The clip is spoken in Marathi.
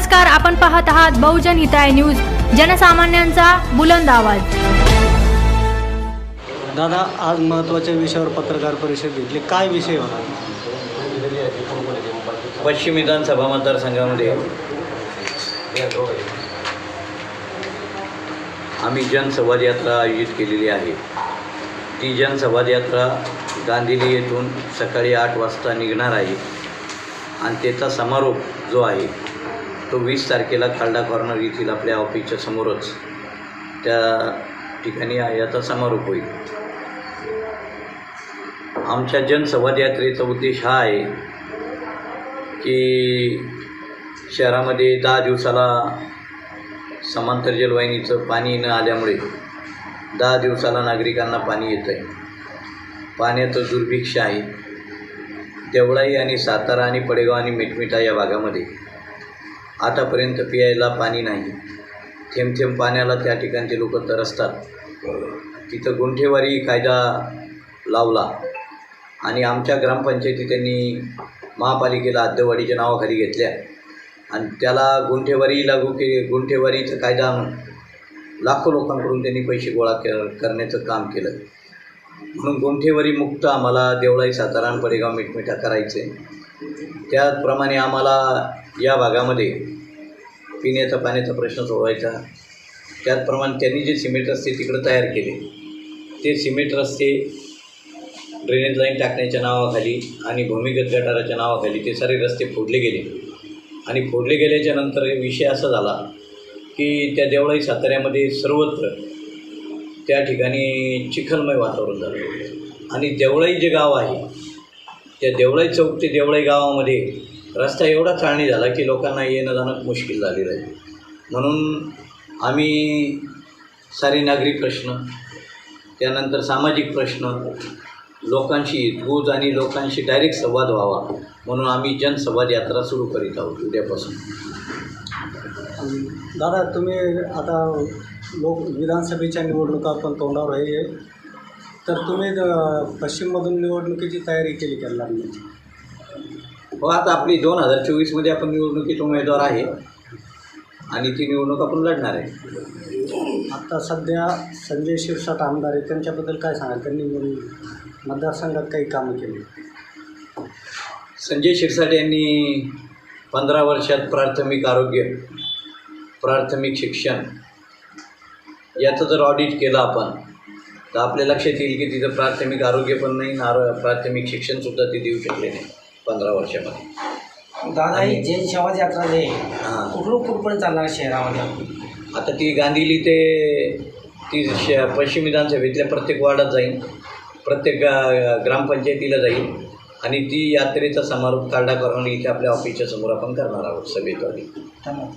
नमस्कार आपण पाहत आहात बहुजन हिताय न्यूज. जनसामान्यांचा बुलंद आवाज. दादा आज महत्त्वाच्या विषयावर पत्रकार परिषद घेतली. काय विषय होता? पश्चिम विधानसभा मतदारसंघामध्ये आम्ही जनसंवाद यात्रा आयोजित केलेली आहे. ती जनसंवाद यात्रा गांधीली येथून सकाळी आठ वाजता निघणार आहे. आणि त्याचा समारोप जो आहे तो वीस तारखेला खालडा कॉर्नर येथील आपल्या ऑफिसच्या समोरच. त्या ठिकाणी याचा समारोप होईल. आमच्या जनसंवाद यात्रेचा उद्देश हा आहे की शहरामध्ये दहा दिवसाला समांतर जलवाहिनीचं पाणी न आल्यामुळे दहा दिवसाला नागरिकांना पाणी येतं आहे पाण्याचं दुर्भिक्ष आहे. देवळाई आणि सातारा आणि पडेगाव आणि मिठमिठा या भागामध्ये आतापर्यंत पियायला पाणी नाही. थेंब थेंब पाण्याला त्या ठिकाणचे लोक तरसतात. तिथं गुंठेवारी कायदा लावला आणि आमच्या ग्रामपंचायती त्यांनी महापालिकेला हद्दवाढीच्या नावाखाली घेतल्या. आणि त्याला गुंठेवारी लागू के गुंठेवारीचा कायदा लाखो लोकांकडून त्यांनी पैसे गोळा के करण्याचं काम केलं. म्हणून गुंठेवारी मुक्त आम्हाला देवळाई सातारा पडेगाव मिठमिठा करायचे. त्याचप्रमाणे आम्हाला या भागामध्ये पिण्याचा पाण्याचा प्रश्न सोडवायचा. त्याचप्रमाणे त्यांनी जे सिमेंट रस्ते तिकडं तयार केले ते सिमेंट रस्ते ड्रेनेज लाईन टाकण्याच्या नावाखाली आणि भूमिगत गटाराच्या नावाखाली ते सारे रस्ते फोडले गेले. आणि फोडले गेल्याच्यानंतर विषय असा झाला की त्या देवळाई साताऱ्यामध्ये सर्वत्र त्या ठिकाणी चिखलमय वातावरण झालं. आणि देवळाई जे गाव आहे त्या देवळाई चौक ते देवळाई गावामध्ये रस्ता एवढा चाळणी झाला की लोकांना येणं जाणं मुश्किल झालेलं आहे. म्हणून आम्ही सारी नागरी प्रश्न त्यानंतर सामाजिक प्रश्न लोकांशी हितगुज आणि लोकांशी डायरेक्ट संवाद व्हावा म्हणून आम्ही जनसंवाद यात्रा सुरू करीत आहोत उद्यापासून. आणि दादा तुम्ही आता लोक विधानसभेच्या निवडणुका पण तोंडावर आहे. तर तुम्ही पश्चिममधून निवडणुकीची तयारी केली का लढण्याची हो आता आपली दोन हजार चोवीसमध्ये आपण निवडणुकीत उमेदवार आहे. आणि ती निवडणूक आपण लढणार आहे. आता सध्या संजय शिरसाट आमदार आहेत त्यांच्याबद्दल काय सांगाल? त्यांनी मतदारसंघात काही कामं केली? संजय शिरसाट यांनी पंधरा वर्षात प्राथमिक आरोग्य प्राथमिक शिक्षण याचं जर ऑडिट केलं आपण तर आपल्या लक्षात येईल की तिथं प्राथमिक आरोग्य पण नाही आरो प्राथमिक शिक्षणसुद्धा ते देऊ शकले नाही पंधरा वर्षामध्ये. दादा ही जैन शवाज यात्रा जे हां. कुठून कुठपर्यंत चालणार शहरामध्ये? आता ती गांधीली ते ती श पश्चिम विधानसभेतल्या प्रत्येक वार्डात जाईल प्रत्येक गा ग्रामपंचायतीला जाईल आणि ती यात्रेचा समारोप कालडा करून इथे आपल्या ऑफिसच्या समोर आपण करणार आहोत सभेद्वारे. धन्यवाद.